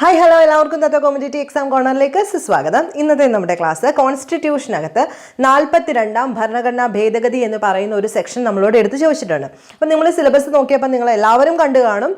Hi hello എല്ലാവർക്കും. തത്ത commodity exam കോർണറിലേക്ക് സ്വാഗതം ഇന്നത്തെ നമ്മുടെ ക്ലാസ് കോൺസ്റ്റിറ്റ്യൂഷനകത്ത് നാൽപ്പത്തിരണ്ടാം ഭരണഘടനാ ഭേദഗതി എന്ന് പറയുന്ന ഒരു സെക്ഷൻ നമ്മളോട് എടുത്ത് ചോദിച്ചിട്ടുണ്ട്. അപ്പം നിങ്ങൾ സിലബസ് നോക്കിയപ്പോൾ നിങ്ങൾ എല്ലാവരും കണ്ടു കാണും.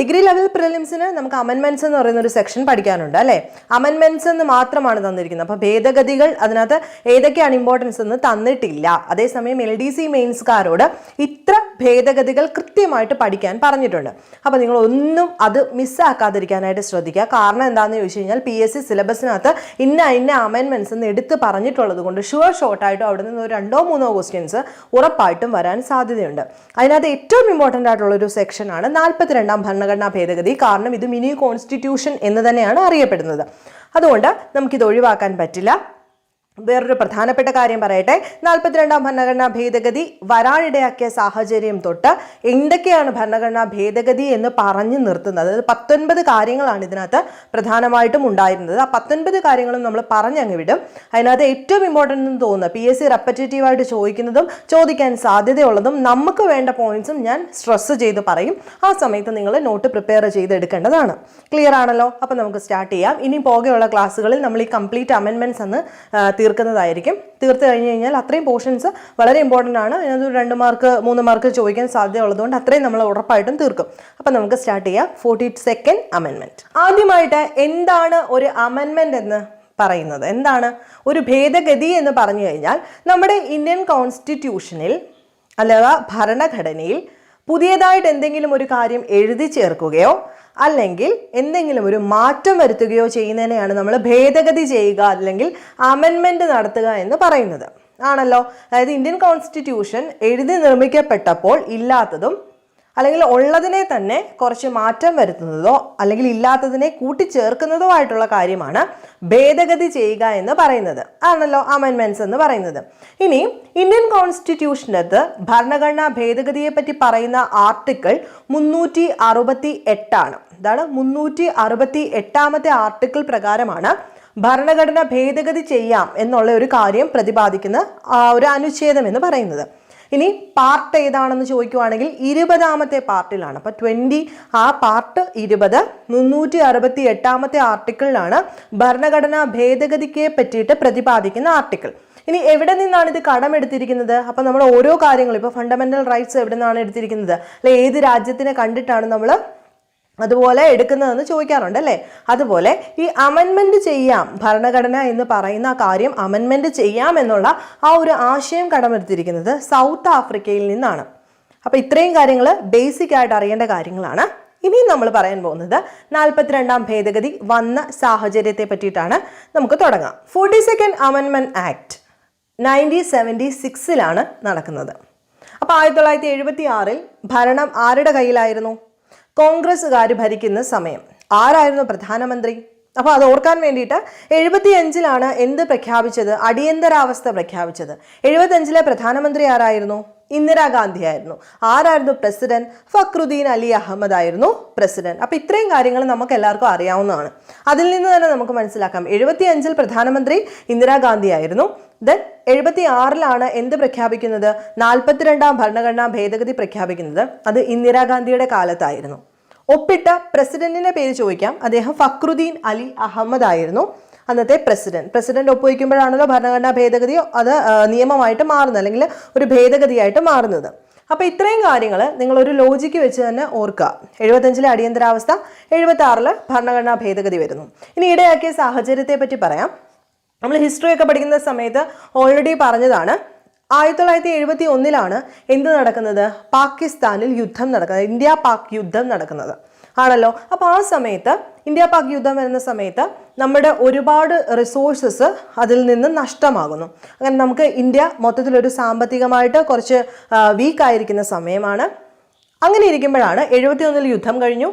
ഡിഗ്രി ലെവൽ പ്രിലിംസിന് നമുക്ക് അമെൻമെന്റ്സ് എന്ന് പറയുന്ന ഒരു സെക്ഷൻ പഠിക്കാനുണ്ട് അല്ലേ? അമെൻമെന്റ്സ് എന്ന് മാത്രമാണ് തന്നിരിക്കുന്നത്. അപ്പോൾ ഭേദഗതികൾ അതിനകത്ത് ഏതൊക്കെയാണ് ഇമ്പോർട്ടൻസ് എന്ന് തന്നിട്ടില്ല. അതേസമയം എൽ ഡി സി മെയിൻസ്കാരോട് ഇത്ര ഭേദഗതികൾ കൃത്യമായിട്ട് പഠിക്കാൻ പറഞ്ഞിട്ടുണ്ട്. അപ്പോൾ നിങ്ങൾ ഒന്നും അത് മിസ്സാക്കാതിരിക്കാനായിട്ട് ശ്രദ്ധിക്കുക. കാരണം എന്താണെന്ന് ചോദിച്ചു കഴിഞ്ഞാൽ പി എസ് സി സിലബസിനകത്ത് ഇന്ന ഇന്ന അമെൻമെന്റ്സ് എന്ന് എടുത്ത് പറഞ്ഞിട്ടുള്ളത് കൊണ്ട് ഷുവർ ഷോർട്ടായിട്ടും അവിടെ നിന്ന് രണ്ടോ മൂന്നോ ക്വസ്റ്റ്യൻസ് ഉറപ്പായിട്ടും വരാൻ സാധ്യതയുണ്ട്. അതിനകത്ത് ഏറ്റവും ഇമ്പോർട്ടന്റ് ആയിട്ടുള്ള ഒരു സെക്ഷനാണ് നാൽപ്പത്തിരണ്ടാം ഭരണഘടനാ ഭേദഗതി. കാരണം ഇത് മിനി കോൺസ്റ്റിറ്റ്യൂഷൻ എന്ന് തന്നെയാണ് അറിയപ്പെടുന്നത്. അതുകൊണ്ട് നമുക്കിത് ഒഴിവാക്കാൻ പറ്റില്ല. വേറൊരു പ്രധാനപ്പെട്ട കാര്യം പറയട്ടെ. നാൽപ്പത്തിരണ്ടാം ഭരണഘടനാ ഭേദഗതി വരാനിടയാക്കിയ സാഹചര്യം തൊട്ട് എന്തൊക്കെയാണ് ഭരണഘടനാ ഭേദഗതി എന്ന് പറഞ്ഞു നിർത്തുന്നത്? അതായത് പത്തൊൻപത് കാര്യങ്ങളാണ് ഇതിനകത്ത് പ്രധാനമായിട്ടും ഉണ്ടായിരുന്നത്. ആ പത്തൊൻപത് കാര്യങ്ങളും നമ്മൾ പറഞ്ഞങ്ങ് വിടും. അതിനകത്ത് ഏറ്റവും ഇമ്പോർട്ടന്റ് എന്ന് തോന്നുന്നത് പി എസ് സി റെപ്പറ്റേറ്റീവായിട്ട് ചോദിക്കുന്നതും ചോദിക്കാൻ സാധ്യതയുള്ളതും നമുക്ക് വേണ്ട പോയിന്റ്സും ഞാൻ സ്ട്രെസ് ചെയ്ത് പറയും. ആ സമയത്ത് നിങ്ങൾ നോട്ട് പ്രിപ്പയർ ചെയ്തെടുക്കേണ്ടതാണ്. ക്ലിയർ ആണല്ലോ? അപ്പോൾ നമുക്ക് സ്റ്റാർട്ട് ചെയ്യാം. ഇനി പോകെയുള്ള ക്ലാസ്സുകളിൽ നമ്മൾ ഈ കംപ്ലീറ്റ് അമെൻമെന്റ്സ് എന്ന് ആ, തീർക്കുന്നതായിരിക്കും. തീർത്ത് കഴിഞ്ഞ് കഴിഞ്ഞാൽ അത്രയും പോർഷൻസ് വളരെ ഇമ്പോർട്ടന്റ് ആണ്. അതിനകത്ത് രണ്ട് മാർക്ക് മൂന്ന് മാർക്ക് ചോദിക്കാൻ സാധ്യതയുള്ളതുകൊണ്ട് അത്രയും നമ്മൾ ഉറപ്പായിട്ടും തീർക്കും. അപ്പം നമുക്ക് സ്റ്റാർട്ട് ചെയ്യാം. ഫോർട്ടി സെക്കൻഡ് അമെൻമെന്റ് ആദ്യമായിട്ട് എന്താണ് ഒരു അമെൻമെന്റ് എന്ന് പറയുന്നത്? എന്താണ്? ഒരു ഭേദഗതി എന്ന് പറഞ്ഞു കഴിഞ്ഞാൽ നമ്മുടെ ഇന്ത്യൻ കോൺസ്റ്റിറ്റ്യൂഷനിൽ അഥവാ ഭരണഘടനയിൽ പുതിയതായിട്ട് എന്തെങ്കിലും ഒരു കാര്യം എഴുതി ചേർക്കുകയോ അല്ലെങ്കിൽ എന്തെങ്കിലും ഒരു മാറ്റം വരുത്തുകയോ ചെയ്യുന്നതിനെയാണ് നമ്മൾ ഭേദഗതി ചെയ്യുക അല്ലെങ്കിൽ അമെൻമെന്റ് നടത്തുക എന്ന് പറയുന്നത്. ആണല്ലോ? അതായത് ഇന്ത്യൻ കോൺസ്റ്റിറ്റ്യൂഷൻ എഴുതി നിർമ്മിക്കപ്പെട്ടപ്പോൾ ഇല്ലാത്തതും അല്ലെങ്കിൽ ഉള്ളതിനെ തന്നെ കുറച്ച് മാറ്റം വരുത്തുന്നതോ അല്ലെങ്കിൽ ഇല്ലാത്തതിനെ കൂട്ടിച്ചേർക്കുന്നതോ ആയിട്ടുള്ള കാര്യമാണ് ഭേദഗതി ചെയ്യുക എന്ന് പറയുന്നത്. ആണല്ലോ അമെൻമെന്റ്സ് എന്ന് പറയുന്നത്. ഇനി ഇന്ത്യൻ കോൺസ്റ്റിറ്റ്യൂഷനകത്ത് ഭരണഘടനാ ഭേദഗതിയെ പറ്റി പറയുന്ന ആർട്ടിക്കിൾ മുന്നൂറ്റി അറുപത്തി എട്ടാണ് ഇതാണ് മുന്നൂറ്റി അറുപത്തി എട്ടാമത്തെ ആർട്ടിക്കിൾ പ്രകാരമാണ് ഭരണഘടന ഭേദഗതി ചെയ്യാം എന്നുള്ള ഒരു കാര്യം പ്രതിപാദിക്കുന്ന ഒരു അനുച്ഛേദം എന്ന് പറയുന്നത്. ഇനി പാർട്ട് ഏതാണെന്ന് ചോദിക്കുവാണെങ്കിൽ ഇരുപതാമത്തെ പാർട്ടിലാണ് അപ്പോൾ ട്വന്റി ആ പാർട്ട് ഇരുപത് മുന്നൂറ്റി അറുപത്തി എട്ടാമത്തെ ആർട്ടിക്കിളിലാണ് ഭരണഘടനാ ഭേദഗതിക്ക് പറ്റിയിട്ട് പ്രതിപാദിക്കുന്ന ആർട്ടിക്കിൾ ഇനി എവിടെ നിന്നാണ് ഇത് കടമെടുത്തിരിക്കുന്നത് അപ്പോൾ നമ്മൾ ഓരോ കാര്യങ്ങളും ഇപ്പോൾ ഫണ്ടമെന്റൽ റൈറ്റ്സ് എവിടെ നിന്നാണ് എടുത്തിരിക്കുന്നത്? അല്ലെ ഏത് രാജ്യത്തിനെ കണ്ടിട്ടാണ് നമ്മൾ അതുപോലെ എടുക്കുന്നതെന്ന് ചോദിക്കാറുണ്ട് അല്ലേ? അതുപോലെ ഈ അമെൻമെന്റ് ചെയ്യാം ഭരണഘടന എന്ന് പറയുന്ന ആ കാര്യം അമെൻമെന്റ് ചെയ്യാം എന്നുള്ള ആ ഒരു ആശയം കടമെടുത്തിരിക്കുന്നത് സൗത്ത് ആഫ്രിക്കയിൽ നിന്നാണ്. അപ്പോൾ ഇത്രയും കാര്യങ്ങൾ ബേസിക് ആയിട്ട് അറിയേണ്ട കാര്യങ്ങളാണ്. ഇനിയും നമ്മൾ പറയാൻ പോകുന്നത് നാൽപ്പത്തിരണ്ടാം ഭേദഗതി വന്ന സാഹചര്യത്തെ പറ്റിയിട്ടാണ്. നമുക്ക് തുടങ്ങാം. ഫോർട്ടി സെക്കൻഡ് അമെൻമെന്റ് ആക്ട് നയന്റീൻ സെവന്റി സിക്സിലാണ് നടക്കുന്നത്. അപ്പോൾ ആയിരത്തി തൊള്ളായിരത്തി എഴുപത്തി ആറിൽ ഭരണം ആരുടെ കയ്യിലായിരുന്നു? കോൺഗ്രസ്സുകാർ ഭരിക്കുന്ന സമയം. ആരായിരുന്നു പ്രധാനമന്ത്രി? അപ്പോൾ അത് ഓർക്കാൻ വേണ്ടിയിട്ട് എഴുപത്തി അഞ്ചിലാണ് എന്ത് പ്രഖ്യാപിച്ചത്? അടിയന്തരാവസ്ഥ പ്രഖ്യാപിച്ചത്. എഴുപത്തഞ്ചിലെ പ്രധാനമന്ത്രി ആരായിരുന്നു? ഇന്ദിരാഗാന്ധി ആയിരുന്നു. ആരായിരുന്നു പ്രസിഡന്റ്? ഫക്രുദ്ദീൻ അലി അഹമ്മദ് ആയിരുന്നു പ്രസിഡന്റ്. അപ്പൊ ഇത്രയും കാര്യങ്ങൾ നമുക്ക് എല്ലാവർക്കും അറിയാവുന്നതാണ്. അതിൽ നിന്ന് തന്നെ നമുക്ക് മനസ്സിലാക്കാം. എഴുപത്തി അഞ്ചിൽ പ്രധാനമന്ത്രി ഇന്ദിരാഗാന്ധി ആയിരുന്നു. ദെൻ എഴുപത്തി ആറിലാണ് എന്ത് പ്രഖ്യാപിക്കുന്നത്? നാൽപ്പത്തിരണ്ടാം ഭരണഘടനാ ഭേദഗതി പ്രഖ്യാപിക്കുന്നത്. അത് ഇന്ദിരാഗാന്ധിയുടെ കാലത്തായിരുന്നു. ഒപ്പിട്ട പ്രസിഡന്റിന്റെ പേര് ചോദിക്കാം. അദ്ദേഹം ഫക്രുദ്ദീൻ അലി അഹമ്മദ് ആയിരുന്നു. അന്നത്തെ പ്രസിഡന്റ്. പ്രസിഡന്റ് ഒപ്പുവയ്ക്കുമ്പോഴാണല്ലോ ഭരണഘടനാ ഭേദഗതി അത് നിയമമായിട്ട് മാറുന്നത് അല്ലെങ്കിൽ ഒരു ഭേദഗതിയായിട്ട് മാറുന്നത്. അപ്പോൾ ഇത്രയും കാര്യങ്ങൾ നിങ്ങൾ ഒരു ലോജിക്ക് വെച്ച് തന്നെ ഓർക്കുക. എഴുപത്തഞ്ചിലെ അടിയന്തരാവസ്ഥ എഴുപത്തി ആറിൽ ഭരണഘടനാ ഭേദഗതി വരുന്നു. ഇനി ഇടയാക്കിയ സാഹചര്യത്തെ പറ്റി പറയാം. നമ്മൾ ഹിസ്റ്ററി ഒക്കെ പഠിക്കുന്ന സമയത്ത് ഓൾറെഡി പറഞ്ഞതാണ് ആയിരത്തി തൊള്ളായിരത്തി എഴുപത്തി ഒന്നിലാണ് എന്ത് നടക്കുന്നത്? പാകിസ്ഥാനിൽ യുദ്ധം നടക്കുന്നത്. ഇന്ത്യ പാക് യുദ്ധം നടക്കുന്നത്. ആണല്ലോ? അപ്പോൾ ആ സമയത്ത് ഇന്ത്യ പാക് യുദ്ധം വരുന്ന സമയത്ത് നമ്മുടെ ഒരുപാട് റിസോഴ്സസ് അതിൽ നിന്ന് നഷ്ടമാകുന്നു. അങ്ങനെ നമുക്ക് ഇന്ത്യ മൊത്തത്തിലൊരു സാമ്പത്തികമായിട്ട് കുറച്ച് വീക്ക് ആയിരിക്കുന്ന സമയമാണ്. അങ്ങനെ ഇരിക്കുമ്പോഴാണ് എഴുപത്തി ഒന്നിൽ യുദ്ധം കഴിഞ്ഞു.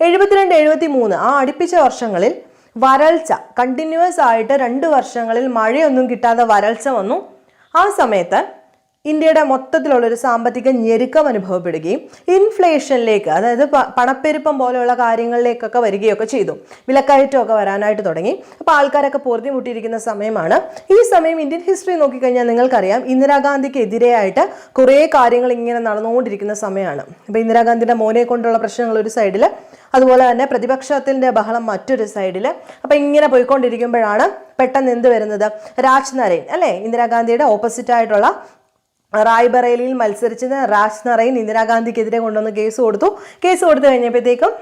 എഴുപത്തിരണ്ട് എഴുപത്തി മൂന്ന് ആ അടുപ്പിച്ച വർഷങ്ങളിൽ വരൾച്ച കണ്ടിന്യൂസ് ആയിട്ട് രണ്ട് വർഷങ്ങളിൽ മഴയൊന്നും കിട്ടാതെ വരൾച്ച വന്നു. ആ സമയത്ത് ഇന്ത്യയുടെ മൊത്തത്തിലുള്ളൊരു സാമ്പത്തിക ഞെരുക്കം അനുഭവപ്പെടുകയും ഇൻഫ്ലേഷനിലേക്ക് അതായത് പണപ്പെരുപ്പം പോലെയുള്ള കാര്യങ്ങളിലേക്കൊക്കെ വരികയൊക്കെ ചെയ്തു. വിലക്കയറ്റമൊക്കെ വരാനായിട്ട് തുടങ്ങി. അപ്പോൾ ആൾക്കാരൊക്കെ പൊറുതിമുട്ടിയിരിക്കുന്ന സമയമാണ്. ഈ സമയം ഇന്ത്യൻ ഹിസ്റ്ററി നോക്കിക്കഴിഞ്ഞാൽ നിങ്ങൾക്കറിയാം ഇന്ദിരാഗാന്ധിക്ക് എതിരെയായിട്ട് കുറേ കാര്യങ്ങൾ ഇങ്ങനെ നടന്നുകൊണ്ടിരിക്കുന്ന സമയമാണ്. അപ്പോൾ ഇന്ദിരാഗാന്ധിയുടെ മോനെ കൊണ്ടുള്ള പ്രശ്നങ്ങൾ ഒരു സൈഡിൽ അതുപോലെ തന്നെ പ്രതിപക്ഷത്തിന്റെ ബഹളം മറ്റൊരു സൈഡിൽ അപ്പോൾ ഇങ്ങനെ പോയിക്കൊണ്ടിരിക്കുമ്പോഴാണ് പെട്ടെന്ന് എന്ത് വരുന്നത്? രാജ് നരേൻ അല്ലേ? ഇന്ദിരാഗാന്ധിയുടെ ഓപ്പോസിറ്റ് ആയിട്ടുള്ള റായ്ബറേലിയിൽ മത്സരിച്ചത് രാജ് നറൈൻ ഇന്ദിരാഗാന്ധിക്കെതിരെ കൊണ്ടുവന്ന് കേസ് കൊടുത്തു. കേസ് കൊടുത്തു കഴിഞ്ഞപ്പോഴത്തേക്കും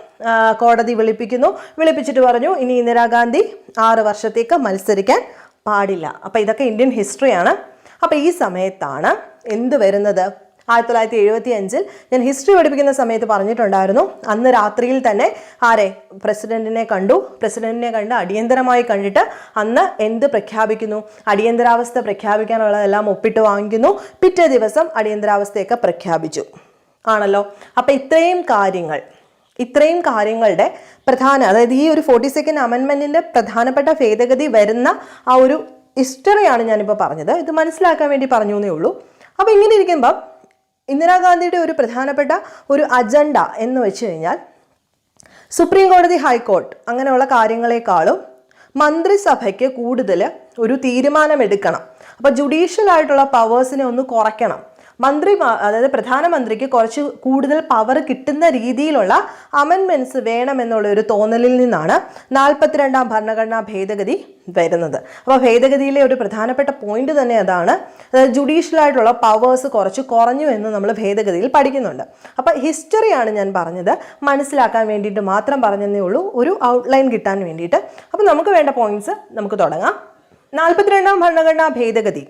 കോടതി വിളിപ്പിക്കുന്നു. വിളിപ്പിച്ചിട്ട് പറഞ്ഞു ഇനി ഇന്ദിരാഗാന്ധി ആറ് വർഷത്തേക്ക് മത്സരിക്കാൻ പാടില്ല. അപ്പം ഇതൊക്കെ ഇന്ത്യൻ ഹിസ്റ്ററിയാണ് അപ്പം ഈ സമയത്താണ് എന്ത് വരുന്നത്? ആയിരത്തി തൊള്ളായിരത്തി എഴുപത്തി അഞ്ചിൽ ഞാൻ ഹിസ്റ്ററി പഠിപ്പിക്കുന്ന സമയത്ത് പറഞ്ഞിട്ടുണ്ടായിരുന്നു. അന്ന് രാത്രിയിൽ തന്നെ ആരെ? പ്രസിഡന്റിനെ കണ്ടു. പ്രസിഡന്റിനെ കണ്ട് അടിയന്തരമായി കണ്ടിട്ട് അന്ന് എന്ത് പ്രഖ്യാപിക്കുന്നു? അടിയന്തരാവസ്ഥ പ്രഖ്യാപിക്കാനുള്ളതെല്ലാം ഒപ്പിട്ട് വാങ്ങിക്കുന്നു. പിറ്റേ ദിവസം അടിയന്തരാവസ്ഥയൊക്കെ പ്രഖ്യാപിച്ചു. ആണല്ലോ? അപ്പം ഇത്രയും കാര്യങ്ങൾ ഇത്രയും കാര്യങ്ങളുടെ പ്രധാന അതായത് ഈ ഒരു ഫോർട്ടി സെക്കൻഡ് അമെൻമെന്റിന്റെ പ്രധാനപ്പെട്ട ഭേദഗതി വരുന്ന ആ ഒരു ഹിസ്റ്ററിയാണ് ഞാനിപ്പോൾ പറഞ്ഞത്. ഇത് മനസ്സിലാക്കാൻ വേണ്ടി പറഞ്ഞു എന്നേ ഉള്ളൂ. അപ്പോൾ ഇങ്ങനെ ഇരിക്കുമ്പം ഇന്ദിരാഗാന്ധിയുടെ ഒരു പ്രധാനപ്പെട്ട ഒരു അജണ്ട എന്ന് വെച്ച് കഴിഞ്ഞാൽ സുപ്രീം കോടതി ഹൈക്കോർട്ട് അങ്ങനെയുള്ള കാര്യങ്ങളെക്കാളും മന്ത്രിസഭയ്ക്ക് കൂടുതൽ ഒരു തീരുമാനമെടുക്കണം. അപ്പോൾ ജുഡീഷ്യൽ ആയിട്ടുള്ള പവേഴ്സിനെ ഒന്ന് കുറയ്ക്കണം. മന്ത്രി അതായത് പ്രധാനമന്ത്രിക്ക് കുറച്ച് കൂടുതൽ പവർ കിട്ടുന്ന രീതിയിലുള്ള അമെൻമെന്റ്സ് വേണമെന്നുള്ള ഒരു തോന്നലിൽ നിന്നാണ് നാൽപ്പത്തിരണ്ടാം ഭരണഘടനാ ഭേദഗതി വരുന്നത്. അപ്പോൾ ഭേദഗതിയിലെ ഒരു പ്രധാനപ്പെട്ട പോയിന്റ് തന്നെ അതാണ്. ആയിട്ടുള്ള പവേഴ്സ് കുറച്ച് കുറഞ്ഞു എന്ന് നമ്മൾ ഭേദഗതിയിൽ പഠിക്കുന്നുണ്ട്. അപ്പോൾ ഹിസ്റ്ററിയാണ് ഞാൻ പറഞ്ഞത്. മനസ്സിലാക്കാൻ വേണ്ടിയിട്ട് മാത്രം പറഞ്ഞതേ ഉള്ളൂ. ഒരു ഔട്ട്ലൈൻ കിട്ടാൻ വേണ്ടിയിട്ട്. അപ്പോൾ നമുക്ക് വേണ്ട പോയിന്റ്സ് നമുക്ക് തുടങ്ങാം. നാൽപ്പത്തിരണ്ടാം ഭരണഘടനാ ഭേദഗതി.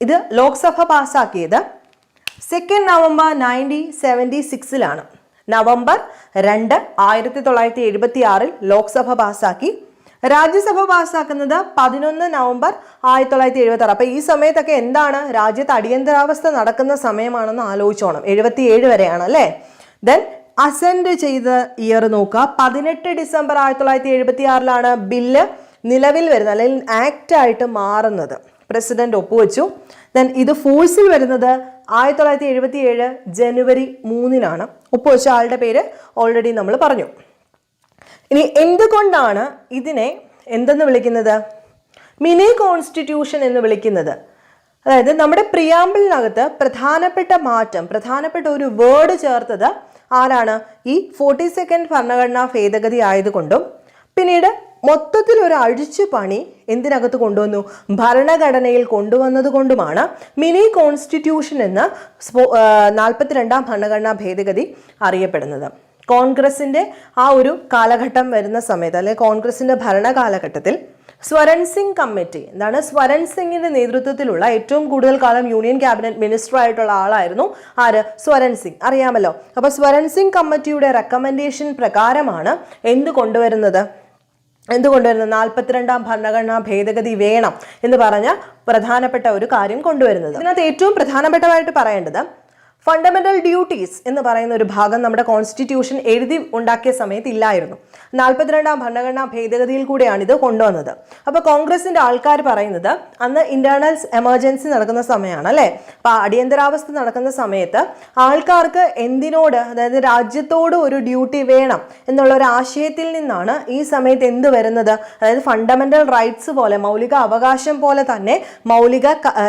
ഇത് ലോക്സഭ പാസ്സാക്കിയത് സെക്കൻഡ് നവംബർ നയന്റീൻ സെവന്റി സിക്സിലാണ് നവംബർ രണ്ട് ആയിരത്തി തൊള്ളായിരത്തി എഴുപത്തി ആറിൽ ലോക്സഭ പാസ്സാക്കി രാജ്യസഭ പാസ്സാക്കുന്നത് പതിനൊന്ന് നവംബർ ആയിരത്തി തൊള്ളായിരത്തി എഴുപത്തി ആറ് അപ്പോൾ ഈ സമയത്തൊക്കെ എന്താണ് രാജ്യത്ത് അടിയന്തരാവസ്ഥ നടക്കുന്ന സമയമാണെന്ന് ആലോചിച്ചോണം. എഴുപത്തി ഏഴ് വരെയാണ് അല്ലേ? ദെൻ അസെൻഡ് ചെയ്ത ഇയർ നോക്കുക. പതിനെട്ട് ഡിസംബർ ആയിരത്തി തൊള്ളായിരത്തി എഴുപത്തി ആറിലാണ് ബില്ല് നിലവിൽ വരുന്നത് അല്ലെങ്കിൽ ആക്റ്റ് ആയിട്ട് മാറുന്നത്. പ്രസിഡന്റ് ഒപ്പുവെച്ചു. ദെൻ ഇത് ഫോഴ്സിൽ വരുന്നത് ആയിരത്തി തൊള്ളായിരത്തി എഴുപത്തി ഏഴ് ജനുവരി മൂന്നിനാണ്. ഒപ്പുവെച്ച ആളുടെ പേര് ഓൾറെഡി നമ്മൾ പറഞ്ഞു. ഇനി എന്തുകൊണ്ടാണ് ഇതിനെ എന്തെന്ന് വിളിക്കുന്നത്? മിനി കോൺസ്റ്റിറ്റ്യൂഷൻ എന്ന് വിളിക്കുന്നത്. അതായത് നമ്മുടെ പ്രിയാമ്പിളിനകത്ത് പ്രധാനപ്പെട്ട മാറ്റം പ്രധാനപ്പെട്ട ഒരു വേർഡ് ചേർത്തത് ആരാണ്? ഈ ഫോർട്ടി സെക്കൻഡ് ഭരണഘടനാ ഭേദഗതി ആയതുകൊണ്ടും പിന്നീട് മൊത്തത്തിൽ ഒരു അഴിച്ചുപണി എന്തിനകത്ത് കൊണ്ടുവന്നു? ഭരണഘടനയിൽ കൊണ്ടുവന്നത് കൊണ്ടുമാണ് മിനി കോൺസ്റ്റിറ്റ്യൂഷൻ എന്ന് നാൽപ്പത്തിരണ്ടാം ഭരണഘടനാ ഭേദഗതി അറിയപ്പെടുന്നത്. കോൺഗ്രസിന്റെ ആ ഒരു കാലഘട്ടം വരുന്ന സമയത്ത് അല്ലെങ്കിൽ കോൺഗ്രസിന്റെ ഭരണകാലഘട്ടത്തിൽ സ്വരൺ സിംഗ് കമ്മിറ്റി എന്താണ് സ്വരൺ സിംഗിന്റെ നേതൃത്വത്തിലുള്ള ഏറ്റവും കൂടുതൽ കാലം യൂണിയൻ ക്യാബിനറ്റ് മിനിസ്റ്റർ ആയിട്ടുള്ള ആളായിരുന്നു ആര്? സ്വരൺ സിംഗ്. അറിയാമല്ലോ. അപ്പോൾ സ്വരൺ സിംഗ് കമ്മിറ്റിയുടെ റെക്കമെൻഡേഷൻ പ്രകാരമാണ് എന്ത് കൊണ്ടുവരുന്നത്? എന്തുകൊണ്ടുവരുന്നത് നാൽപ്പത്തിരണ്ടാം ഭരണഘടനാ ഭേദഗതി വേണം എന്ന് പറഞ്ഞ പ്രധാനപ്പെട്ട ഒരു കാര്യം കൊണ്ടുവരുന്നത്. ഇതിനകത്ത് ഏറ്റവും പ്രധാനപ്പെട്ടതായിട്ട് പറയേണ്ടത് ഫണ്ടമെന്റൽ ഡ്യൂട്ടീസ് എന്ന് പറയുന്ന ഒരു ഭാഗം നമ്മുടെ കോൺസ്റ്റിറ്റ്യൂഷൻ എഴുതി ഉണ്ടാക്കിയ സമയത്ത് ഇല്ലായിരുന്നു. നാൽപ്പത്തിരണ്ടാം ഭരണഘടനാ ഭേദഗതിയിൽ കൂടെയാണ് ഇത് കൊണ്ടുവന്നത്. അപ്പോൾ കോൺഗ്രസിന്റെ ആൾക്കാർ പറയുന്നത് അന്ന് ഇന്റേണൽ എമർജൻസി നടക്കുന്ന സമയമാണ് അല്ലേ? അപ്പോൾ അടിയന്തരാവസ്ഥ നടക്കുന്ന സമയത്ത് ആൾക്കാർക്ക് എന്തിനോട് അതായത് രാജ്യത്തോട് ഒരു ഡ്യൂട്ടി വേണം എന്നുള്ള ഒരു ആശയത്തിൽ നിന്നാണ് ഈ സമയത്ത് എന്ത് വരുന്നത്? അതായത് ഫണ്ടമെന്റൽ റൈറ്റ്സ് പോലെ മൗലിക അവകാശം പോലെ തന്നെ മൗലിക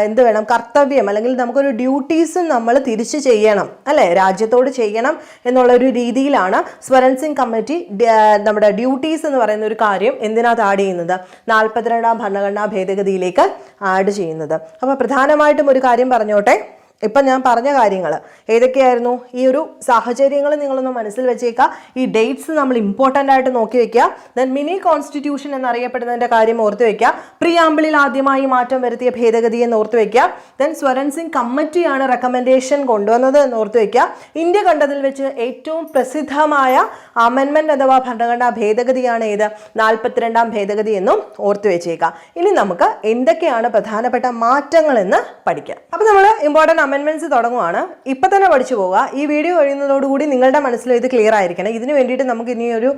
എന്ത് വേണം? കർത്തവ്യം അല്ലെങ്കിൽ നമുക്കൊരു ഡ്യൂട്ടീസും നമ്മൾ തിരിച്ചു ചെയ്യണം അല്ലേ? രാജ്യത്തോട് ചെയ്യണം എന്നുള്ള ഒരു രീതിയിലാണ് സ്വരൺ സിംഗ് കമ്മിറ്റി നമ്മുടെ ഡ്യൂട്ടീസ് എന്ന് പറയുന്ന ഒരു കാര്യം എന്തിനകത്ത് ആഡ് ചെയ്യുന്നത്? നാൽപ്പത്തിരണ്ടാം ഭരണഘടനാ ഭേദഗതിയിലേക്ക് ആഡ് ചെയ്യുന്നത്. അപ്പോൾ പ്രധാനമായിട്ടും ഒരു കാര്യം പറഞ്ഞോട്ടെ. ഇപ്പം ഞാൻ പറഞ്ഞ കാര്യങ്ങൾ ഏതൊക്കെയായിരുന്നു? ഈ ഒരു സാഹചര്യങ്ങൾ നിങ്ങളൊന്ന് മനസ്സിൽ വെച്ചേക്കുക ഈ ഡേറ്റ്സ് നമ്മൾ ഇമ്പോർട്ടന്റ് ആയിട്ട് നോക്കി വെക്കുക ദെൻ മിനി കോൺസ്റ്റിറ്റ്യൂഷൻ എന്നറിയപ്പെടുന്നതിന്റെ കാര്യം ഓർത്ത് വെക്കുക പ്രിയാമ്പിളിൽ ആദ്യമായി മാറ്റം വരുത്തിയ ഭേദഗതി എന്ന് ഓർത്ത് വെക്കുക ദെൻ സ്വരൺ സിംഗ് കമ്മിറ്റിയാണ് റെക്കമെൻഡേഷൻ കൊണ്ടുവന്നത് എന്ന് ഓർത്ത് വെക്കുക ഇന്ത്യ കണ്ടതിൽ വെച്ച് ഏറ്റവും പ്രസിദ്ധമായ അമെൻമെന്റ് അഥവാ ഭരണഘടനാ ഭേദഗതിയാണ് ഏത്? നാൽപ്പത്തിരണ്ടാം ഭേദഗതി എന്നും ഓർത്ത് വെച്ചേക്കുക ഇനി നമുക്ക് എന്തൊക്കെയാണ് പ്രധാനപ്പെട്ട മാറ്റങ്ങൾ എന്ന് പഠിക്കാം. അപ്പോൾ നമ്മൾ ഇമ്പോർട്ടന്റ് അമെൻമെന്റ്സ് തുടങ്ങുവാണ്. ഇപ്പം തന്നെ പഠിച്ചു പോവുക. ഈ വീഡിയോ കഴിയുന്നതോടുകൂടി നിങ്ങളുടെ മനസ്സിൽ ഇത് ക്ലിയർ ആയിരിക്കണം. ഇതിന് വേണ്ടിയിട്ട് നമുക്ക് ഇനി ഒരു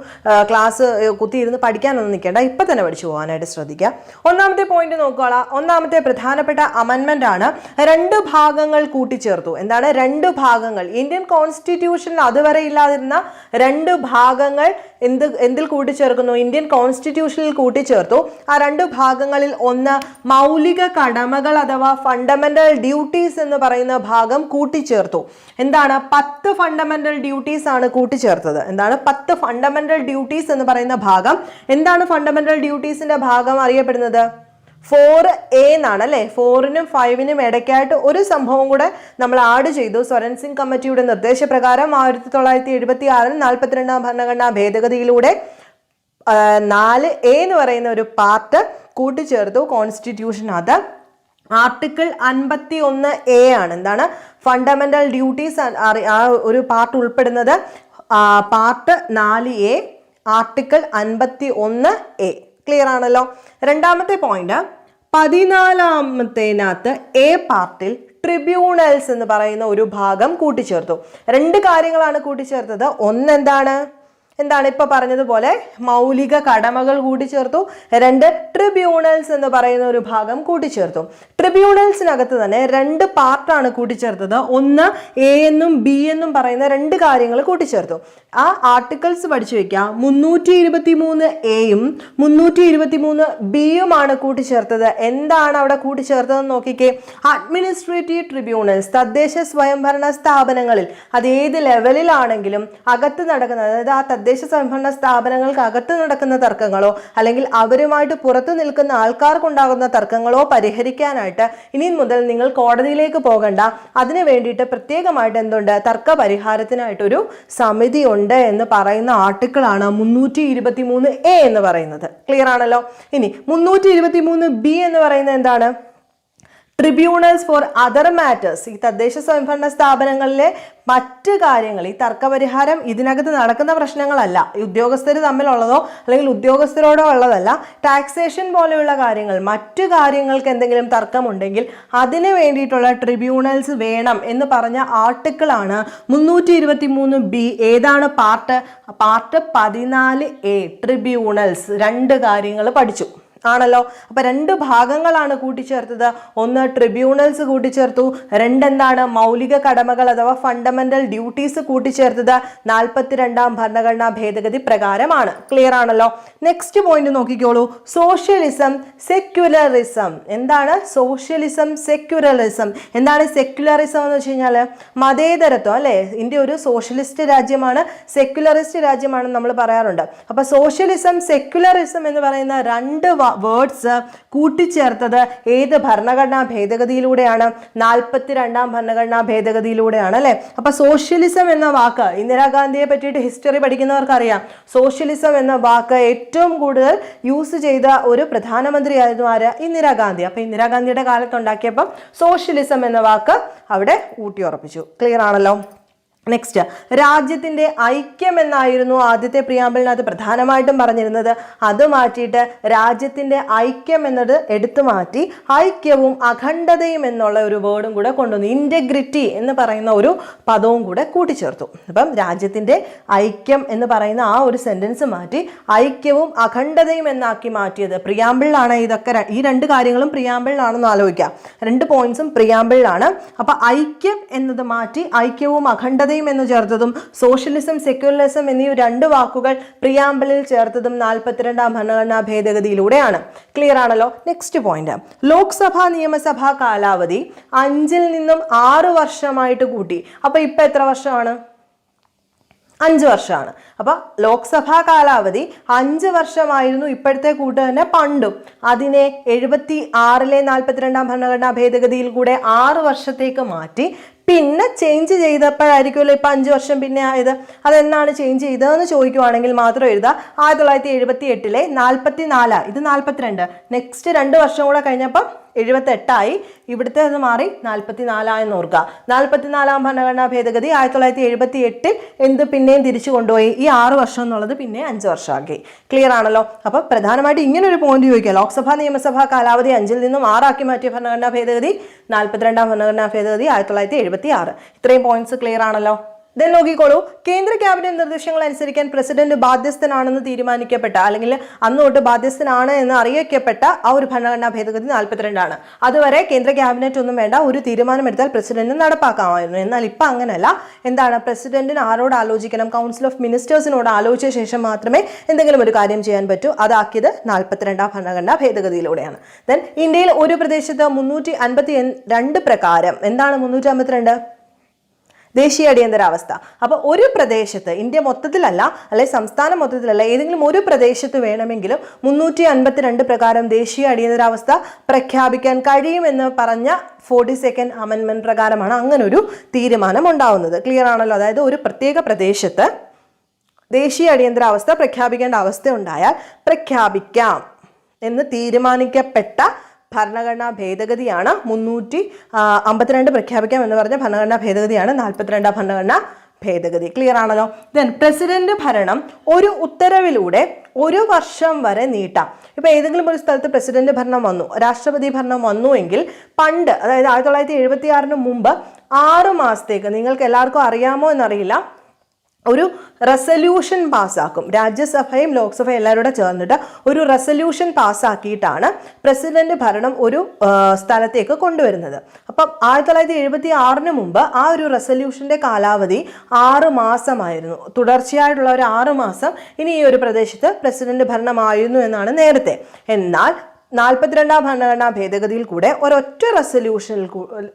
ക്ലാസ് കുത്തിയിരുന്ന് പഠിക്കാനൊന്നും നിൽക്കേണ്ട. ഇപ്പം തന്നെ പഠിച്ചു പോകാനായിട്ട് ശ്രദ്ധിക്കുക. ഒന്നാമത്തെ പോയിന്റ് നോക്കുകയാണ് ഒന്നാമത്തെ പ്രധാനപ്പെട്ട അമെൻമെന്റ് ആണ്. രണ്ട് ഭാഗങ്ങൾ കൂട്ടിച്ചേർത്തു. എന്താണ്? രണ്ട് ഭാഗങ്ങൾ. ഇന്ത്യൻ കോൺസ്റ്റിറ്റ്യൂഷനിൽ അതുവരെ ഇല്ലാതിരുന്ന രണ്ട് ഭാഗങ്ങൾ എന്ത് എന്തിൽ കൂട്ടിച്ചേർക്കുന്നു? ഇന്ത്യൻ കോൺസ്റ്റിറ്റ്യൂഷനിൽ കൂട്ടിച്ചേർത്തു. ആ രണ്ട് ഭാഗങ്ങളിൽ ഒന്ന് മൗലിക കടമകൾ അഥവാ ഫണ്ടമെന്റൽ ഡ്യൂട്ടീസ് എന്ന് പറയുന്ന ഭാഗം കൂട്ടിച്ചേർത്തു. എന്താണ്? പത്ത് ഫണ്ടമെന്റൽ ഡ്യൂട്ടീസ് ആണ് കൂട്ടിച്ചേർത്തത്. എന്താണ്? പത്ത് ഫണ്ടമെന്റൽ ഡ്യൂട്ടീസ് എന്ന് പറയുന്ന ഭാഗം. എന്താണ് ഫണ്ടമെന്റൽ ഡ്യൂട്ടീസിന്റെ ഭാഗം അറിയപ്പെടുന്നത്? ഫോർ എ എന്നാണ് അല്ലേ? ഫോറിനും ഫൈവിനും ഇടയ്ക്കായിട്ട് ഒരു സംഭവം കൂടെ നമ്മൾ ആഡ് ചെയ്തു. സ്വരൻസിംഗ് കമ്മിറ്റിയുടെ നിർദ്ദേശപ്രകാരം ആയിരത്തി തൊള്ളായിരത്തി എഴുപത്തി ആറിൽ നാൽപ്പത്തിരണ്ടാം ഭരണഘടനാ ഭേദഗതിയിലൂടെ നാല് എ എന്ന് പറയുന്ന ഒരു പാർട്ട് കൂട്ടിച്ചേർത്തു. കോൺസ്റ്റിറ്റ്യൂഷനകത്ത് ആർട്ടിക്കിൾ അൻപത്തി ഒന്ന് എ ആണ്. എന്താണ്? ഫണ്ടമെന്റൽ ഡ്യൂട്ടീസ് ആ ഒരു പാർട്ട് ഉൾപ്പെടുന്നത് പാർട്ട് നാല് എ ആർട്ടിക്കിൾ അൻപത്തി ഒന്ന് എ. ക്ലിയർ ആണല്ലോ? രണ്ടാമത്തെ പോയിന്റ് പതിനാലാമത്തേനകത്ത് എ പാർട്ടിൽ ട്രിബ്യൂണൽസ് എന്ന് പറയുന്ന ഒരു ഭാഗം കൂട്ടിച്ചേർത്തു. രണ്ട് കാര്യങ്ങളാണ് കൂട്ടിച്ചേർത്തത്. ഒന്ന് എന്താണ് ഇപ്പൊ പറഞ്ഞതുപോലെ മൗലിക കടമകൾ കൂട്ടിച്ചേർത്തു രണ്ട് ട്രിബ്യൂണൽസ് എന്ന് പറയുന്ന ഒരു ഭാഗം കൂട്ടിച്ചേർത്തു ട്രിബ്യൂണൽസിനകത്ത് തന്നെ രണ്ട് പാർട്ടാണ് കൂട്ടിച്ചേർത്തത് ഒന്ന് എ എന്നും ബി എന്നും പറയുന്ന രണ്ട് കാര്യങ്ങൾ കൂട്ടിച്ചേർത്തു ആ ആർട്ടിക്കിൾസ് പഠിച്ചു വെക്കാം. മുന്നൂറ്റി ഇരുപത്തി മൂന്ന് എയും മുന്നൂറ്റി ഇരുപത്തി മൂന്ന് ബിയുമാണ് കൂട്ടിച്ചേർത്തത് എന്താണ് അവിടെ കൂട്ടിച്ചേർത്തതെന്ന് നോക്കിക്കേ. അഡ്മിനിസ്ട്രേറ്റീവ് ട്രിബ്യൂണൽസ് തദ്ദേശ സ്വയംഭരണ സ്ഥാപനങ്ങളിൽ അത് ഏത് ലെവലിലാണെങ്കിലും അകത്ത് നടക്കുന്നത് അതായത് ആ തദ്ദേശ സ്വയംഭരണ സ്ഥാപനങ്ങൾക്ക് അകത്ത് നടക്കുന്ന തർക്കങ്ങളോ അല്ലെങ്കിൽ അവരുമായിട്ട് പുറത്തു നിൽക്കുന്ന ആൾക്കാർക്കുണ്ടാകുന്ന തർക്കങ്ങളോ പരിഹരിക്കാനായിട്ട് ഇനി മുതൽ നിങ്ങൾ കോടതിയിലേക്ക് പോകണ്ട. അതിനു വേണ്ടിയിട്ട് പ്രത്യേകമായിട്ട് എന്തുണ്ട്? തർക്ക പരിഹാരത്തിനായിട്ടൊരു സമിതി ഉണ്ട് എന്ന് പറയുന്ന ആർട്ടിക്കിളാണ് മുന്നൂറ്റി ഇരുപത്തി മൂന്ന് എ എന്ന് പറയുന്നത്. ക്ലിയർ ആണല്ലോ? ഇനി മുന്നൂറ്റി ഇരുപത്തി മൂന്ന് ബി എന്ന് പറയുന്നത് എന്താണ്? ട്രിബ്യൂണൽസ് ഫോർ അതർ മാറ്റേഴ്സ് ഈ തദ്ദേശ സ്വയംഭരണ സ്ഥാപനങ്ങളിലെ മറ്റ് കാര്യങ്ങൾ ഈ തർക്കപരിഹാരം ഇതിനകത്ത് നടക്കുന്ന പ്രശ്നങ്ങളല്ല. ഈ ഉദ്യോഗസ്ഥർ തമ്മിലുള്ളതോ അല്ലെങ്കിൽ ഉദ്യോഗസ്ഥരോടോ ഉള്ളതല്ല. ടാക്സേഷൻ പോലെയുള്ള കാര്യങ്ങൾ മറ്റു കാര്യങ്ങൾക്ക് എന്തെങ്കിലും തർക്കമുണ്ടെങ്കിൽ അതിന് വേണ്ടിയിട്ടുള്ള ട്രിബ്യൂണൽസ് വേണം എന്ന് പറഞ്ഞ ആർട്ടിക്കിളാണ് മുന്നൂറ്റി ഇരുപത്തി മൂന്ന് ബി. ഏതാണ് പാർട്ട്? പാർട്ട് പതിനാല് എ ട്രിബ്യൂണൽസ് രണ്ട് കാര്യങ്ങൾ പഠിച്ചു. ആണല്ലോ. അപ്പൊ രണ്ട് ഭാഗങ്ങളാണ് കൂട്ടിച്ചേർത്തത്. ഒന്ന് ട്രിബ്യൂണൽസ് കൂട്ടിച്ചേർത്തു. രണ്ടെന്താണ് മൗലിക കടമകൾ അഥവാ ഫണ്ടമെന്റൽ ഡ്യൂട്ടീസ് കൂട്ടിച്ചേർത്തത്. നാൽപ്പത്തിരണ്ടാം ഭരണഘടനാ ഭേദഗതി പ്രകാരമാണ്. ക്ലിയർ ആണല്ലോ? നെക്സ്റ്റ് പോയിന്റ് നോക്കിക്കോളൂ. സോഷ്യലിസം സെക്യുലറിസം എന്താണ് സോഷ്യലിസം സെക്യുലറിസം എന്താണ് സെക്യുലറിസം എന്ന് വെച്ച് കഴിഞ്ഞാൽ മതേതരത്വം അല്ലേ? ഇന്ത്യ ഒരു സോഷ്യലിസ്റ്റ് രാജ്യമാണ്. സെക്യുലറിസ്റ്റ് രാജ്യമാണെന്ന് നമ്മൾ പറയാറുണ്ട്. അപ്പൊ സോഷ്യലിസം സെക്യുലറിസം എന്ന് പറയുന്ന രണ്ട് വേർഡ്സ് കൂട്ടിച്ചേർത്തത് ഏത് ഭരണഘടനാ ഭേദഗതിയിലൂടെയാണ്? നാൽപ്പത്തി രണ്ടാം ഭരണഘടനാ ഭേദഗതിയിലൂടെയാണ് അല്ലെ? അപ്പൊ സോഷ്യലിസം എന്ന വാക്ക് ഇന്ദിരാഗാന്ധിയെ പറ്റിയിട്ട് ഹിസ്റ്ററി പഠിക്കുന്നവർക്കറിയാം. സോഷ്യലിസം എന്ന വാക്ക് ഏറ്റവും കൂടുതൽ യൂസ് ചെയ്ത ഒരു പ്രധാനമന്ത്രിയായിരുന്നു ആര്? ഇന്ദിരാഗാന്ധി. അപ്പൊ ഇന്ദിരാഗാന്ധിയുടെ കാലത്ത് ഉണ്ടാക്കിയപ്പം സോഷ്യലിസം എന്ന വാക്ക് അവിടെ ഊട്ടിയുറപ്പിച്ചു. ക്ലിയർ ആണല്ലോ? നെക്സ്റ്റ് രാജ്യത്തിന്റെ ഐക്യം എന്നായിരുന്നു ആദ്യത്തെ പ്രിയാമ്പിളിനകത്ത് പ്രധാനമായിട്ടും പറഞ്ഞിരുന്നത്. അത് മാറ്റിയിട്ട് രാജ്യത്തിന്റെ ഐക്യം എന്നത് എടുത്തു മാറ്റി ഐക്യവും അഖണ്ഡതയും എന്നുള്ള ഒരു വേർഡും കൂടെ കൊണ്ടുവന്നു. ഇന്റഗ്രിറ്റി എന്ന് പറയുന്ന ഒരു പദവും കൂടെ കൂട്ടിച്ചേർത്തു. അപ്പം രാജ്യത്തിന്റെ ഐക്യം എന്ന് പറയുന്ന ആ ഒരു സെന്റൻസ് മാറ്റി ഐക്യവും അഖണ്ഡതയും എന്നാക്കി മാറ്റിയത് പ്രിയാമ്പിളിലാണ് ഇതൊക്കെ ഈ രണ്ട് കാര്യങ്ങളും പ്രിയാമ്പിളിലാണെന്ന് ആലോചിക്കാം. രണ്ട് പോയിന്റ്സും പ്രിയാമ്പിളിലാണ് അപ്പോൾ ഐക്യം എന്നത് മാറ്റി ഐക്യവും അഖണ്ഡതയും എന്ന് ചേർത്തതും സോഷ്യലിസം സെക്യുലറിസം എന്നീ രണ്ട് വാക്കുകൾ പ്രിയാമ്പിളിൽ ചേർത്തതും നാൽപ്പത്തിരണ്ടാം ഭരണഘടനാ ഭേദഗതിയിലൂടെയാണ്. ക്ലിയർ ആണല്ലോ? നെക്സ്റ്റ് പോയിന്റ് ലോക്സഭാ നിയമസഭാ കാലാവധി അഞ്ചിൽ നിന്നും ആറ് വർഷമായിട്ട് കൂട്ടി. അപ്പൊ ഇപ്പൊ എത്ര വർഷമാണ്? അഞ്ച് വർഷമാണ്. അപ്പൊ ലോക്സഭാ കാലാവധി അഞ്ച് വർഷമായിരുന്നു ഇപ്പോഴത്തെ കൂട്ട് തന്നെ പണ്ടും. അതിനെ എഴുപത്തി ആറിലെ നാൽപ്പത്തിരണ്ടാം ഭരണഘടനാ ഭേദഗതിയിൽ കൂടെ ആറ് വർഷത്തേക്ക് മാറ്റി പിന്നെ ചേഞ്ച് ചെയ്തപ്പോഴായിരിക്കുമല്ലോ ഇപ്പം അഞ്ച് വർഷം പിന്നെ ആയത്? അതെന്നാണ് ചേഞ്ച് ചെയ്തതെന്ന് ചോദിക്കുവാണെങ്കിൽ മാത്രം എഴുതുക ആയിരത്തി തൊള്ളായിരത്തി എഴുപത്തി എട്ടിലെ നാൽപ്പത്തി നാല് ഇത് നാൽപ്പത്തിരണ്ട് നെക്സ്റ്റ് രണ്ട് വർഷം കൂടെ കഴിഞ്ഞപ്പം എഴുപത്തെട്ടായി. ഇവിടുത്തെ അത് മാറി നാൽപ്പത്തി നാലായെന്ന് ഓർക്കുക. നാൽപ്പത്തിനാലാം ഭരണഘടനാ ഭേദഗതി ആയിരത്തി തൊള്ളായിരത്തി എഴുപത്തി എട്ടിൽ എന്ത് പിന്നെയും തിരിച്ചു കൊണ്ടുപോയി. ഈ ആറ് വർഷം എന്നുള്ളത് പിന്നെ അഞ്ച് വർഷമാക്കി. ക്ലിയർ ആണല്ലോ? അപ്പോൾ പ്രധാനമായിട്ട് ഇങ്ങനെ ഒരു പോയിന്റ് ചോദിക്കുക. ലോക്സഭാ നിയമസഭാ കാലാവധി അഞ്ചിൽ നിന്നും ആറാക്കി മാറ്റിയ ഭരണഘടനാ ഭേദഗതി നാൽപ്പത്തിരണ്ടാം ഭരണഘടനാ ഭേദഗതി ആയിരത്തി തൊള്ളായിരത്തി എഴുപത്തി ആറ് ഇത്രയും പോയിന്റ്സ് ക്ലിയർ ആണല്ലോ? ദെൻ നോക്കിക്കോളൂ. കേന്ദ്ര ക്യാബിനറ്റ് നിർദ്ദേശങ്ങൾ അനുസരിക്കാൻ പ്രസിഡന്റ് ബാധ്യസ്ഥനാണെന്ന് തീരുമാനിക്കപ്പെട്ട അല്ലെങ്കിൽ അന്ന് തൊട്ട് ബാധ്യസ്ഥനാണ് എന്ന് അറിയിക്കപ്പെട്ട ആ ഒരു ഭരണഘടനാ ഭേദഗതി നാൽപ്പത്തിരണ്ടാണ്. അതുവരെ കേന്ദ്ര ക്യാബിനറ്റ് ഒന്നും വേണ്ട ഒരു തീരുമാനമെടുത്താൽ പ്രസിഡന്റ് നടപ്പാക്കാമായിരുന്നു. എന്നാൽ ഇപ്പം അങ്ങനെയല്ല എന്താണ്? പ്രസിഡന്റിന് ആരോട് ആലോചിക്കണം? കൗൺസിൽ ഓഫ് മിനിസ്റ്റേഴ്സിനോട് ആലോചിച്ച ശേഷം മാത്രമേ എന്തെങ്കിലും ഒരു കാര്യം ചെയ്യാൻ പറ്റൂ. അതാക്കിയത് നാൽപ്പത്തിരണ്ടാം ഭരണഘടനാ ഭേദഗതിയിലൂടെയാണ്. ദെൻ ഇന്ത്യയിൽ ഒരു പ്രദേശത്ത് മുന്നൂറ്റി അൻപത്തി രണ്ട് പ്രകാരം എന്താണ് മുന്നൂറ്റി അമ്പത്തിരണ്ട് ദേശീയ അടിയന്തരാവസ്ഥ. അപ്പോൾ ഒരു പ്രദേശത്ത് ഇന്ത്യ മൊത്തത്തിലല്ല അല്ലെ സംസ്ഥാനം മൊത്തത്തിലല്ല ഏതെങ്കിലും ഒരു പ്രദേശത്ത് വേണമെങ്കിലും മുന്നൂറ്റി അൻപത്തിരണ്ട് പ്രകാരം ദേശീയ അടിയന്തരാവസ്ഥ പ്രഖ്യാപിക്കാൻ കഴിയുമെന്ന് പറഞ്ഞ ഫോർട്ടി സെക്കൻഡ് അമെൻമെന്റ് പ്രകാരമാണ് ഒരു തീരുമാനം ഉണ്ടാവുന്നത് ക്ലിയർ ആണല്ലോ? അതായത് ഒരു പ്രത്യേക പ്രദേശത്ത് ദേശീയ അടിയന്തരാവസ്ഥ പ്രഖ്യാപിക്കേണ്ട അവസ്ഥ ഉണ്ടായാൽ പ്രഖ്യാപിക്കാം എന്ന് തീരുമാനിക്കപ്പെട്ട ഭരണഘടനാ ഭേദഗതിയാണ് മുന്നൂറ്റി അമ്പത്തിരണ്ട് പ്രഖ്യാപിക്കാം എന്ന് പറഞ്ഞ ഭരണഘടനാ ഭേദഗതിയാണ് നാൽപ്പത്തിരണ്ടാം ഭരണഘടനാ ഭേദഗതി. ക്ലിയർ ആണല്ലോ? ദെൻ പ്രസിഡന്റ് ഭരണം ഒരു ഉത്തരവിലൂടെ ഒരു വർഷം വരെ നീട്ടാം. ഇപ്പൊ ഏതെങ്കിലും ഒരു സ്ഥലത്ത് പ്രസിഡന്റ് ഭരണം വന്നു രാഷ്ട്രപതി ഭരണം വന്നു എങ്കിൽ പണ്ട് അതായത് ആയിരത്തി തൊള്ളായിരത്തി എഴുപത്തി ആറിന് മുമ്പ് ആറ് മാസത്തേക്ക് നിങ്ങൾക്ക് എല്ലാവർക്കും അറിയാമോ എന്നറിയില്ല ഒരു റെസല്യൂഷൻ പാസ്സാക്കും രാജ്യസഭയും ലോക്സഭയും എല്ലാവരും ചേർന്നിട്ട് ഒരു റെസല്യൂഷൻ പാസ്സാക്കിയിട്ടാണ് പ്രസിഡന്റ് ഭരണം ഒരു സ്ഥലത്തേക്ക് കൊണ്ടുവരുന്നത്. അപ്പം ആയിരത്തി തൊള്ളായിരത്തി എഴുപത്തി ആറിന് മുമ്പ് ആ ഒരു റെസല്യൂഷന്റെ കാലാവധി ആറ് മാസമായിരുന്നു. തുടർച്ചയായിട്ടുള്ള ഒരു ആറ് മാസം ഇനി ഈ ഒരു പ്രദേശത്ത് പ്രസിഡന്റ് ഭരണമായിരുന്നു എന്നാണ് നേരത്തെ. എന്നാൽ നാൽപ്പത്തിരണ്ടാം ഭരണഘടനാ ഭേദഗതിയിൽ കൂടെ ഒരൊറ്റ റെസൊല്യൂഷനിൽ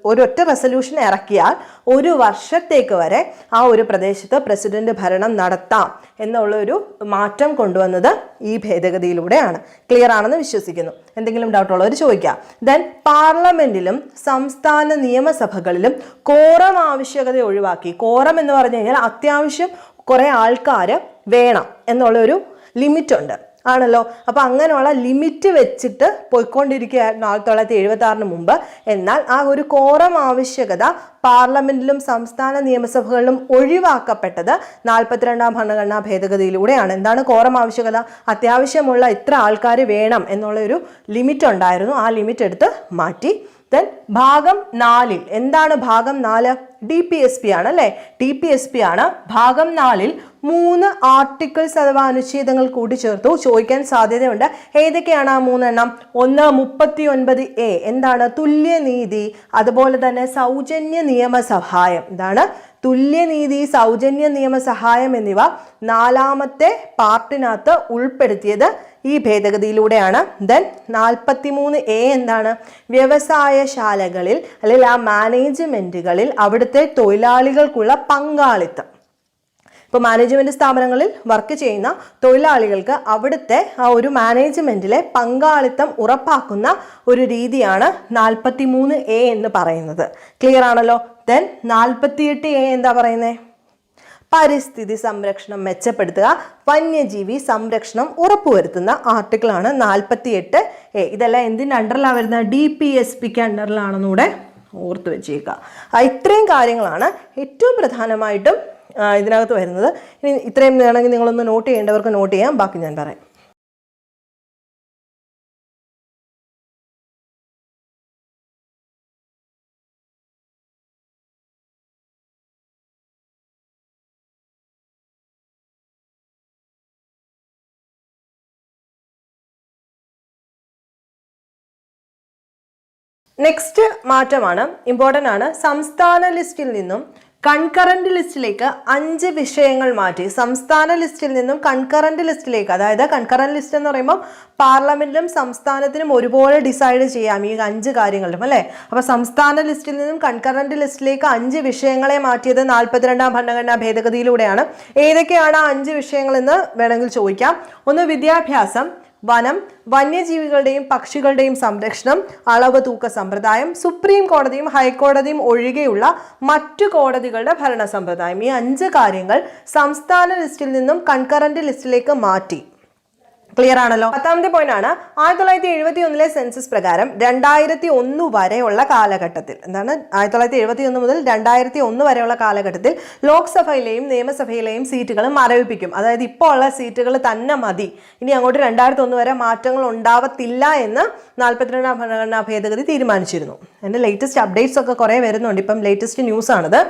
ഒരൊറ്റ റെസൊല്യൂഷൻ ഇറക്കിയാൽ ഒരു വർഷത്തേക്ക് വരെ ആ ഒരു പ്രദേശത്ത് പ്രസിഡന്റ് ഭരണം നടത്താം എന്നുള്ള ഒരു മാറ്റം കൊണ്ടുവന്നത് ഈ ഭേദഗതിയിലൂടെയാണ്. ക്ലിയർ ആണെന്ന് വിശ്വസിക്കുന്നു. എന്തെങ്കിലും ഡൗട്ട് ഉള്ളവർ ചോദിക്കുക ദെൻ പാർലമെന്റിലും സംസ്ഥാന നിയമസഭകളിലും കോറം ആവശ്യകത ഒഴിവാക്കി. കോറം എന്ന് പറഞ്ഞു കഴിഞ്ഞാൽ അത്യാവശ്യം കുറേ ആൾക്കാർ വേണം എന്നുള്ള ഒരു ലിമിറ്റ് ഉണ്ട്. ആണല്ലോ? അപ്പോൾ അങ്ങനെയുള്ള ലിമിറ്റ് വെച്ചിട്ട് പോയിക്കൊണ്ടിരിക്കുകയായിരുന്നു ആയിരത്തി തൊള്ളായിരത്തി എഴുപത്തി ആറിന് മുമ്പ്. എന്നാൽ ആ ഒരു കോറം ആവശ്യകത പാർലമെന്റിലും സംസ്ഥാന നിയമസഭകളിലും ഒഴിവാക്കപ്പെട്ടത് നാൽപ്പത്തിരണ്ടാം ഭരണഘടനാ ഭേദഗതിയിലൂടെയാണ്. എന്താണ് കോറം ആവശ്യകത? അത്യാവശ്യമുള്ള ഇത്ര ആൾക്കാർ വേണം എന്നുള്ള ഒരു ലിമിറ്റ് ഉണ്ടായിരുന്നു. ആ ലിമിറ്റ് എടുത്ത് മാറ്റി. ദെൻ ഭാഗം നാലിൽ എന്താണ് ഭാഗം നാല്? ഡി പി എസ് പി ആണ് അല്ലേ? ഡി പി എസ് പി ആണ്. ഭാഗം നാലിൽ മൂന്ന് ആർട്ടിക്കിൾസ് അഥവാ അനുച്ഛേദങ്ങൾ കൂട്ടിച്ചേർത്തു. ചോദിക്കാൻ സാധ്യതയുണ്ട്. ഏതൊക്കെയാണ് ആ മൂന്നെണ്ണം? ഒന്ന് മുപ്പത്തി ഒൻപത് എ എന്താണ്? തുല്യനീതി അതുപോലെ തന്നെ സൗജന്യ നിയമസഹായം. എന്താണ് തുല്യനീതി സൗജന്യ നിയമസഹായം എന്നിവ നാലാമത്തെ പാർട്ടിനകത്ത് ഉൾപ്പെടുത്തിയത്. ഈ ഭേദഗതിയിലൂടെയാണ്. ദെൻ നാൽപ്പത്തിമൂന്ന് എ എന്താണ്? വ്യവസായശാലകളിൽ അല്ലെങ്കിൽ ആ മാനേജ്മെന്റുകളിൽ അവിടുത്തെ തൊഴിലാളികൾക്കുള്ള പങ്കാളിത്തം. ഇപ്പോൾ മാനേജ്മെന്റ് സ്ഥാപനങ്ങളിൽ വർക്ക് ചെയ്യുന്ന തൊഴിലാളികൾക്ക് അവിടുത്തെ ആ ഒരു മാനേജ്മെന്റിലെ പങ്കാളിത്തം ഉറപ്പാക്കുന്ന ഒരു രീതിയാണ് നാൽപ്പത്തി മൂന്ന് എ എന്ന് പറയുന്നത്. ക്ലിയർ ആണല്ലോ? ദെൻ നാൽപ്പത്തിയെട്ട് എ എന്താ പറയുന്നത് പരിസ്ഥിതി സംരക്ഷണം മെച്ചപ്പെടുത്തുക വന്യജീവി സംരക്ഷണം ഉറപ്പുവരുത്തുന്ന ആർട്ടിക്കിളാണ് നാൽപ്പത്തിയെട്ട് എ. ഇതെല്ലാം എന്തിന്റെ അണ്ടറിലാണ് വരുന്നത്? ഡി പി എസ് പിക്ക് അണ്ടറിലാണെന്നൂടെ ഓർത്ത് വെച്ചേക്കുക ഇത്രയും കാര്യങ്ങളാണ് ഏറ്റവും പ്രധാനമായിട്ടും ഇതിനകത്ത് വരുന്നത്. ഇനി ഇത്രയും വേണമെങ്കിൽ നിങ്ങളൊന്ന് നോട്ട് ചെയ്യേണ്ടവർക്ക് നോട്ട് ചെയ്യാം. ബാക്കി ഞാൻ പറയാം. നെക്സ്റ്റ് മാറ്റമാണ് ഇമ്പോർട്ടന്റ് ആണ്. സംസ്ഥാന ലിസ്റ്റിൽ നിന്നും കൺകറന്റ് ലിസ്റ്റിലേക്ക് അഞ്ച് വിഷയങ്ങൾ മാറ്റി. സംസ്ഥാന ലിസ്റ്റിൽ നിന്നും കൺകറന്റ് ലിസ്റ്റിലേക്ക് അതായത് കൺകറന്റ് ലിസ്റ്റ് എന്ന് പറയുമ്പോൾ പാർലമെന്റിലും സംസ്ഥാനത്തിനും ഒരുപോലെ ഡിസൈഡ് ചെയ്യാം ഈ അഞ്ച് കാര്യങ്ങളിലും അല്ലേ? അപ്പോൾ സംസ്ഥാന ലിസ്റ്റിൽ നിന്നും കൺകറന്റ് ലിസ്റ്റിലേക്ക് അഞ്ച് വിഷയങ്ങളെ മാറ്റിയത് നാൽപ്പത്തിരണ്ടാം ഭരണഘടനാ ഭേദഗതിയിലൂടെയാണ്. ഏതൊക്കെയാണ് ആ അഞ്ച് വിഷയങ്ങളെന്ന് വേണമെങ്കിൽ ചോദിക്കാം. ഒന്ന് വിദ്യാഭ്യാസം വനം വന്യജീവികളുടെയും പക്ഷികളുടെയും സംരക്ഷണം അളവ് തൂക്ക സമ്പ്രദായം സുപ്രീം കോടതിയും ഹൈക്കോടതിയും ഒഴികെയുള്ള മറ്റു കോടതികളുടെ ഭരണ സമ്പ്രദായം. ഈ അഞ്ച് കാര്യങ്ങൾ സംസ്ഥാന ലിസ്റ്റിൽ നിന്നും കൺകറന്റ് ലിസ്റ്റിലേക്ക് മാറ്റി. ക്ലിയർ ആണല്ലോ? പത്താമത്തെ പോയിന്റ് ആണ്. ആയിരത്തി തൊള്ളായിരത്തി എഴുപത്തി ഒന്നിലെ സെൻസസ് പ്രകാരം രണ്ടായിരത്തി ഒന്ന് വരെയുള്ള കാലഘട്ടത്തിൽ എന്താണ്? ആയിരത്തി തൊള്ളായിരത്തി എഴുപത്തി ഒന്ന് മുതൽ രണ്ടായിരത്തി ഒന്ന് വരെയുള്ള കാലഘട്ടത്തിൽ ലോക്സഭയിലെയും നിയമസഭയിലെയും സീറ്റുകൾ മരവിപ്പിക്കും. അതായത് ഇപ്പോൾ ഉള്ള സീറ്റുകൾ തന്നെ മതി. ഇനി അങ്ങോട്ട് രണ്ടായിരത്തി ഒന്ന് വരെ മാറ്റങ്ങൾ ഉണ്ടാവത്തില്ല എന്ന് നാൽപ്പത്തിരണ്ടാം ഭരണഘടനാ ഭേദഗതി തീരുമാനിച്ചിരുന്നു. എന്റെ ലേറ്റസ്റ്റ് അപ്ഡേറ്റ്സ് ഒക്കെ കുറേ വരുന്നുണ്ട്. ഇപ്പം ലേറ്റസ്റ്റ് ന്യൂസ് ആണിത്.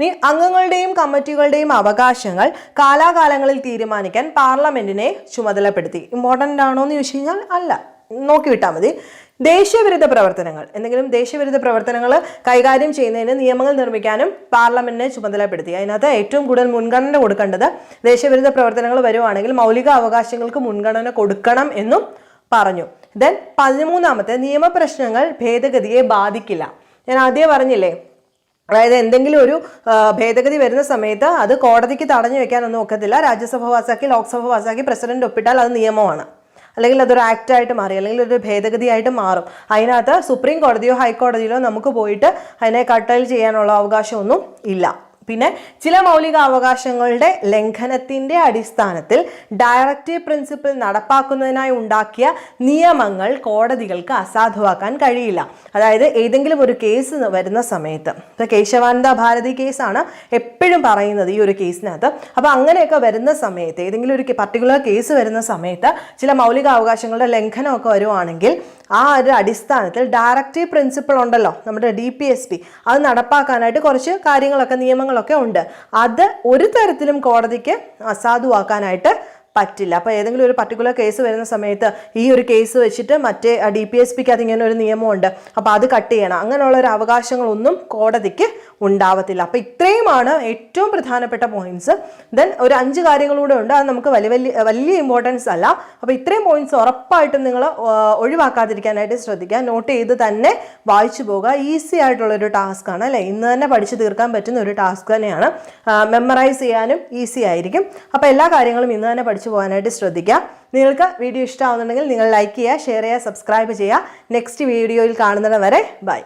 ഇനി അംഗങ്ങളുടെയും കമ്മിറ്റികളുടെയും അവകാശങ്ങൾ കാലാകാലങ്ങളിൽ തീരുമാനിക്കാൻ പാർലമെന്റിനെ ചുമതലപ്പെടുത്തി. ഇമ്പോർട്ടന്റ് ആണോ എന്ന് ചോദിച്ചു കഴിഞ്ഞാൽ അല്ല. നോക്കി വിട്ടാൽ മതി. ദേശീയവിരുദ്ധ പ്രവർത്തനങ്ങൾ. എന്തെങ്കിലും ദേശീയവിരുദ്ധ പ്രവർത്തനങ്ങൾ കൈകാര്യം ചെയ്യുന്നതിന് നിയമങ്ങൾ നിർമ്മിക്കാനും പാർലമെന്റിനെ ചുമതലപ്പെടുത്തി. അതിനകത്ത് ഏറ്റവും കൂടുതൽ മുൻഗണന കൊടുക്കേണ്ടത് ദേശീയവിരുദ്ധ പ്രവർത്തനങ്ങൾ വരുവാണെങ്കിൽ മൗലിക അവകാശങ്ങൾക്ക് മുൻഗണന കൊടുക്കണം എന്നും പറഞ്ഞു. ദെൻ പതിമൂന്നാമത്തെ നിയമപ്രശ്നങ്ങൾ ഭേദഗതിയെ ബാധിക്കില്ല. ഞാൻ ആദ്യം പറഞ്ഞില്ലേ അതായത് എന്തെങ്കിലും ഒരു ഭേദഗതി വരുന്ന സമയത്ത് അത് കോടതിക്ക് തടഞ്ഞു വെക്കാനൊന്നും ഒക്കത്തില്ല. രാജ്യസഭ പാസാക്കി ലോക്സഭ പാസാക്കി പ്രസിഡന്റ് ഒപ്പിട്ടാൽ അത് നിയമമാണ്. അല്ലെങ്കിൽ അതൊരു ആക്ട് ആയിട്ട് മാറി അല്ലെങ്കിൽ ഒരു ഭേദഗതിയായിട്ട് മാറും. അതിനകത്ത് സുപ്രീം കോടതിയോ ഹൈക്കോടതിയിലോ നമുക്ക് പോയിട്ട് അതിനെ കട്ടൽ ചെയ്യാനുള്ള അവകാശമൊന്നും ഇല്ല. പിന്നെ ചില മൗലിക അവകാശങ്ങളുടെ ലംഘനത്തിന്റെ അടിസ്ഥാനത്തിൽ ഡയറക്റ്റീവ് പ്രിൻസിപ്പിൾ നടപ്പാക്കുന്നതിനായി ഉണ്ടാക്കിയ നിയമങ്ങൾ കോടതികൾക്ക് അസാധുവാക്കാൻ കഴിയില്ല. അതായത് ഏതെങ്കിലും ഒരു കേസ് വരുന്ന സമയത്ത്. ഇപ്പോൾ കേശവാനന്ദ ഭാരതി കേസാണ് എപ്പോഴും പറയുന്നത് ഈ ഒരു കേസിനകത്ത് അപ്പോൾ അങ്ങനെയൊക്കെ വരുന്ന സമയത്ത് ഏതെങ്കിലും ഒരു പർട്ടിക്കുലർ കേസ് വരുന്ന സമയത്ത് ചില മൗലിക അവകാശങ്ങളുടെ ലംഘനമൊക്കെ വരുവാണെങ്കിൽ ആ ഒരു അടിസ്ഥാനത്തിൽ ഡയറക്റ്റീവ് പ്രിൻസിപ്പിൾ ഉണ്ടല്ലോ നമ്മുടെ ഡി പി എസ് പി അത് നടപ്പാക്കാനായിട്ട് കുറച്ച് കാര്യങ്ങളൊക്കെ നിയമങ്ങളൊക്കെ ഉണ്ട്. അത് ഒരു തരത്തിലും കോടതിക്ക് അസാധുവാക്കാനായിട്ട് പറ്റില്ല. അപ്പോൾ ഏതെങ്കിലും ഒരു പർട്ടിക്കുലർ കേസ് വരുന്ന സമയത്ത് ഈ ഒരു കേസ് വെച്ചിട്ട് മറ്റേ ഡി പി എസ് പിക്ക് അതിങ്ങനെ ഒരു നിയമമുണ്ട്. അപ്പോൾ അത് കട്ട് ചെയ്യണം. അങ്ങനെയുള്ള ഒരു അവകാശങ്ങളൊന്നും കോടതിക്ക് ഉണ്ടാവത്തില്ല. അപ്പോൾ ഇത്രയുമാണ് ഏറ്റവും പ്രധാനപ്പെട്ട പോയിന്റ്സ് ദെൻ ഒരു അഞ്ച് കാര്യങ്ങളൂടെ ഉണ്ട്. അത് നമുക്ക് വലിയ വലിയ വലിയ ഇമ്പോർട്ടൻസ് അല്ല. അപ്പോൾ ഇത്രയും പോയിന്റ്സ് ഉറപ്പായിട്ടും നിങ്ങൾ ഒഴിവാക്കാതിരിക്കാനായിട്ട് ശ്രദ്ധിക്കുക. നോട്ട് ചെയ്ത് തന്നെ വായിച്ചു പോകുക ഈസി ആയിട്ടുള്ള ഒരു ടാസ്ക് ആണ് അല്ലേ? ഇന്ന് തന്നെ പഠിച്ചു തീർക്കാൻ പറ്റുന്ന ഒരു ടാസ്ക് തന്നെയാണ്. മെമ്മറൈസ് ചെയ്യാനും ഈസി ആയിരിക്കും. അപ്പോൾ എല്ലാ കാര്യങ്ങളും ഇന്ന് തന്നെ പഠിച്ചു പോകാനായിട്ട് ശ്രദ്ധിക്കുക നിങ്ങൾക്ക് വീഡിയോ ഇഷ്ടമാവുന്നുണ്ടെങ്കിൽ നിങ്ങൾ ലൈക്ക് ചെയ്യുക ഷെയർ ചെയ്യുക സബ്സ്ക്രൈബ് ചെയ്യുക. നെക്സ്റ്റ് വീഡിയോയിൽ കാണുന്നത് വരെ ബൈ